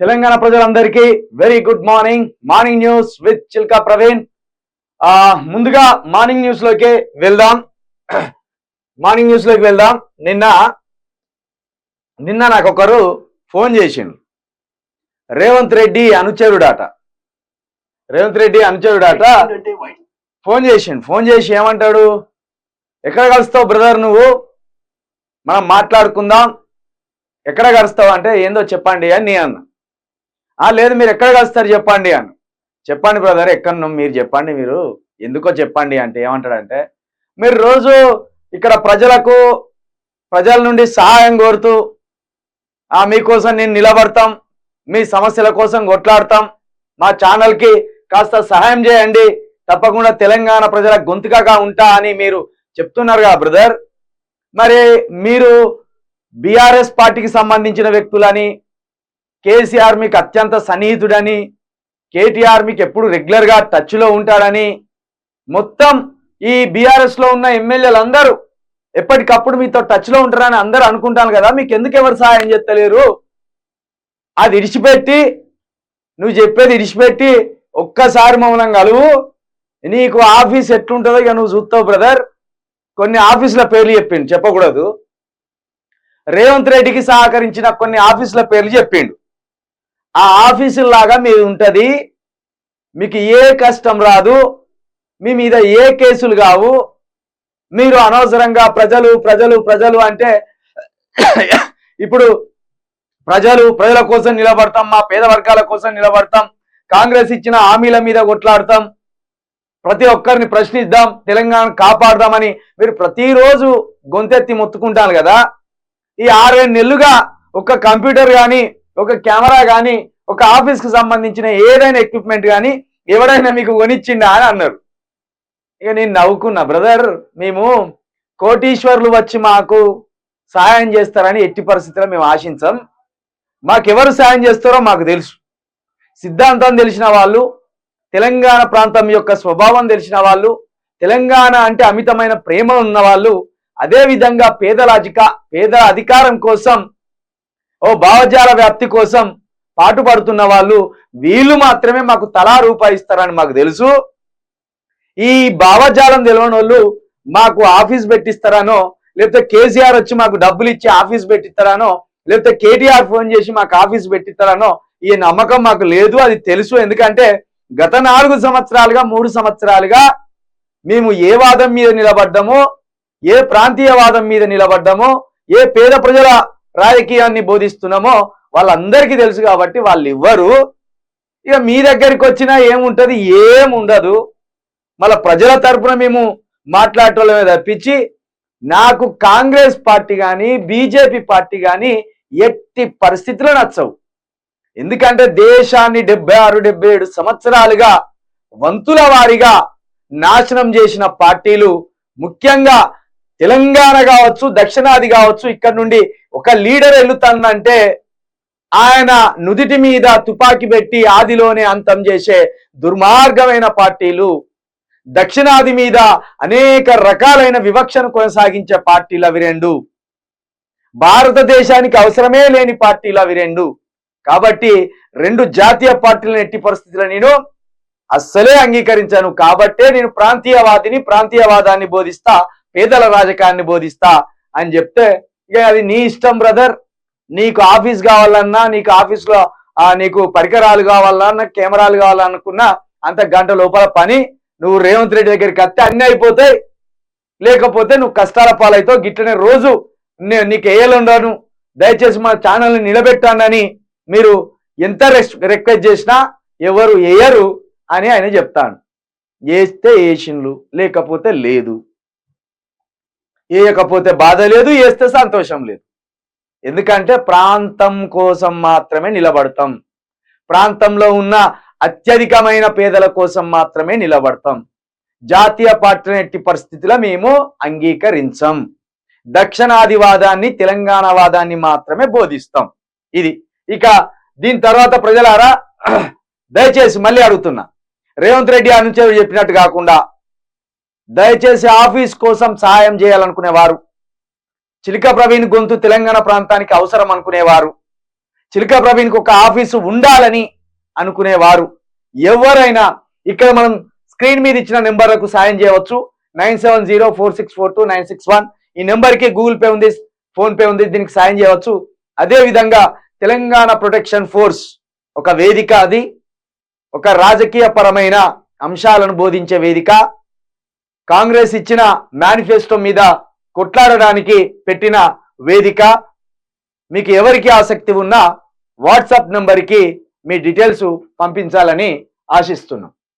తెలంగాణ ప్రజలందరికీ very good morning morning news with Chilka Praveen ఆ ముందుగా మార్నింగ్ న్యూస్లోకి వెళ్దాం. మార్నింగ్ న్యూస్లోకి వెళ్దాం. నిన్న నిన్న నాకు ఒకరు ఫోన్ చేసిండు. రేవంత్ రెడ్డి అనుచరుడాట. రేవంత్ రెడ్డి అనుచరుడాట ఫోన్ చేసిండు. ఫోన్ చేసి ఏమంటాడు? ఎక్కడ కలుస్తావు బ్రదర్ నువ్వు? మనం మాట్లాడుకుందాం. ఎక్కడ కలుస్తావు అంటే ఏందో చెప్పండి అని నేను అన్నా. ఆ లేదు మీరు ఎక్కడ కలుస్తారు చెప్పండి అని. చెప్పండి బ్రదర్ ఎక్కడ మీరు చెప్పండి మీరు. ఎందుకో చెప్పండి అంటే ఏమంటాడంటే మీరు రోజు ఇక్కడ ప్రజలకు ప్రజల నుండి సహాయం కోరుతూ ఆ మీకోసం నేను నిలబడతాం మీ సమస్యల కోసం కొట్లాడతాం మా ఛానల్కి కాస్త సహాయం చేయండి తప్పకుండా తెలంగాణ ప్రజల గొంతుకగా ఉంటా అని మీరు చెప్తున్నారు కదా బ్రదర్. మరి మీరు బీఆర్ఎస్ పార్టీకి సంబంధించిన వ్యక్తులని కేసీఆర్ మీకు అత్యంత సన్నిహితుడని కేటీఆర్ మీకు ఎప్పుడు రెగ్యులర్గా టచ్లో ఉంటాడని మొత్తం ఈ బీఆర్ఎస్లో ఉన్న ఎమ్మెల్యేలు అందరూ ఎప్పటికప్పుడు మీతో టచ్లో ఉంటారని అందరూ అనుకుంటాను కదా మీకు ఎందుకు ఎవరు సహాయం చేస్తలేరు? అది ఇడిచిపెట్టి నువ్వు చెప్పేది ఇడిచిపెట్టి ఒక్కసారి మమ్మల్ని కలువు. నీకు ఆఫీస్ ఎట్లుంటుందో ఇక నువ్వు చూస్తావు బ్రదర్. కొన్ని ఆఫీసుల పేర్లు చెప్పిండు చెప్పకూడదు. రేవంత్ రెడ్డికి సహకరించిన కొన్ని ఆఫీసుల పేర్లు చెప్పిండు. ఆ ఆఫీసులాగా మీది ఉంటుంది. మీకు ఏ కష్టం రాదు. మీ మీద ఏ కేసులు కావు. మీరు అనవసరంగా ప్రజలు ప్రజలు ప్రజలు అంటే ఇప్పుడు ప్రజలు ప్రజల కోసం నిలబడతాం మా పేద వర్గాల కోసం నిలబడతాం. కాంగ్రెస్ ఇచ్చిన హామీల మీద కొట్లాడతాం. ప్రతి ఒక్కరిని ప్రశ్నిద్దాం. తెలంగాణ కాపాడదామని మీరు ప్రతిరోజు గొంతెత్తి మొత్తుకుంటారు కదా. ఈ ఆరేడు నెలలుగా ఒక కంప్యూటర్ కానీ ఒక కెమెరా కానీ ఒక ఆఫీస్కి సంబంధించిన ఏదైనా ఎక్విప్మెంట్ కానీ ఎవడైనా మీకు కొనిచ్చిండా అని అన్నారు. ఇక నేను నవ్వుకున్నా బ్రదర్ మేము కోటీశ్వర్లు వచ్చి మాకు సహాయం చేస్తారని ఎట్టి పరిస్థితుల్లో మేము ఆశించాం. మాకెవరు సాయం చేస్తారో మాకు తెలుసు. సిద్ధాంతం తెలిసిన వాళ్ళు తెలంగాణ ప్రాంతం యొక్క స్వభావం తెలిసిన వాళ్ళు తెలంగాణ అంటే అమితమైన ప్రేమ ఉన్న వాళ్ళు అదే విధంగా పేదల అధిక పేదల అధికారం కోసం ఓ భావజాల వ్యాప్తి కోసం పాటుపడుతున్న వాళ్ళు వీళ్ళు మాత్రమే మాకు తలా రూపాయి ఇస్తారని మాకు తెలుసు. ఈ భావజాలం తెలియని వాళ్ళు మాకు ఆఫీస్ పెట్టిస్తారనో లేకపోతే కేసీఆర్ వచ్చి మాకు డబ్బులు ఇచ్చి ఆఫీస్ పెట్టిస్తారనో లేకపోతే కేటీఆర్ ఫోన్ చేసి మాకు ఆఫీస్ పెట్టిస్తారనో ఈ నమ్మకం మాకు లేదు అది తెలుసు. ఎందుకంటే గత నాలుగు సంవత్సరాలుగా మూడు సంవత్సరాలుగా మేము ఏ వాదం మీద నిలబడ్డాము ఏ ప్రాంతీయ వాదం మీద నిలబడ్డాము ఏ పేద ప్రజల రాజకీయాన్ని బోధిస్తున్నామో వాళ్ళందరికీ తెలుసు కాబట్టి వాళ్ళు ఇవ్వరు ఇక మీ దగ్గరికి వచ్చినా ఏముంటుంది? ఏముండదు. మళ్ళీ ప్రజల తరపున మేము మాట్లాడటమే తప్పించి నాకు కాంగ్రెస్ పార్టీ కానీ బీజేపీ పార్టీ కానీ ఎట్టి పరిస్థితిలో నచ్చవు. ఎందుకంటే దేశాన్ని డెబ్బై ఆరు డెబ్బై ఏడు సంవత్సరాలుగా వంతుల వారిగా నాశనం చేసిన పార్టీలు ముఖ్యంగా తెలంగాణ కావచ్చు దక్షిణాది కావచ్చు ఇక్కడ నుండి ఒక లీడర్ వెళ్తానంటే ఆయన నుదిటి మీద తుపాకీ పెట్టి ఆదిలోనే అంతం చేసే దుర్మార్గమైన పార్టీలు దక్షిణాది మీద అనేక రకాలైన వివక్షను కొనసాగించే పార్టీలు అవి రెండు. భారతదేశానికి అవసరమే లేని పార్టీలు అవి రెండు. కాబట్టి రెండు జాతీయ పార్టీలను ఎట్టి పరిస్థితుల్లో నేను అస్సలే అంగీకరించాను. కాబట్టే నేను ప్రాంతీయవాదిని ప్రాంతీయవాదాన్ని బోధిస్తా పేదల రాజకాన్ని బోధిస్తా అని చెప్తే ఇక అది నీ ఇష్టం బ్రదర్ నీకు ఆఫీస్ కావాలన్నా నీకు ఆఫీస్లో నీకు పరికరాలు కావాలన్నా కెమెరాలు కావాలనుకున్నా అంత గంట లోపల పని నువ్వు రేవంత్ రెడ్డి దగ్గరికి వస్తే అన్ని అయిపోతాయి. లేకపోతే నువ్వు కష్టాల పాలైతావు. గిట్లనే రోజు నేను నీకు వేయలుండను దయచేసి మా ఛానల్ని నిలబెట్టానని మీరు ఎంత రిక్వెస్ట్ చేసినా ఎవరు వేయరు అని ఆయన చెప్తాను వేస్తే వేసిండ్లు లేకపోతే లేదు. వేయకపోతే బాధ లేదు వేస్తే సంతోషం లేదు. ఎందుకంటే ప్రాంతం కోసం మాత్రమే నిలబడతాం. ప్రాంతంలో ఉన్న అత్యధికమైన పేదల కోసం మాత్రమే నిలబడతాం. జాతీయ పార్టీని ఎట్టి పరిస్థితిలో మేము అంగీకరించం. దక్షిణాదివాదాన్ని తెలంగాణ వాదాన్ని మాత్రమే బోధిస్తాం. ఇది. ఇక దీని తర్వాత ప్రజలారా దయచేసి మళ్ళీ అడుగుతున్నా. రేవంత్ రెడ్డి అనుచరుడు చెప్పినట్టు కాకుండా దయచేసి ఆఫీస్ కోసం సహాయం చేయాలనుకునేవారు. చిలిక ప్రవీణ్ గొంతు తెలంగాణ ప్రాంతానికి అవసరం అనుకునేవారు. చిలుక ప్రవీణ్కి ఒక ఆఫీసు ఉండాలని అనుకునేవారు. ఎవరైనా ఇక్కడ మనం స్క్రీన్ మీద ఇచ్చిన నెంబర్లకు సాయం చేయవచ్చు. Nine seven zero four six four two nine six one. ఈ నెంబర్కి గూగుల్ పే ఉంది ఫోన్ పే ఉంది దీనికి సాయం చేయవచ్చు. అదేవిధంగా తెలంగాణ ప్రొటెక్షన్ ఫోర్స్ ఒక వేదిక అది. ఒక రాజకీయ పరమైన అంశాలను బోధించే వేదిక. కాంగ్రెస్ ఇచ్చిన మేనిఫెస్టో మీద కొట్లాడడానికి పెట్టిన వేదిక మీకు ఎవరికి ఆసక్తి ఉన్నా వాట్సాప్ నంబర్కి మీ డీటెయిల్స్ పంపించాలని ఆశిస్తున్నాం.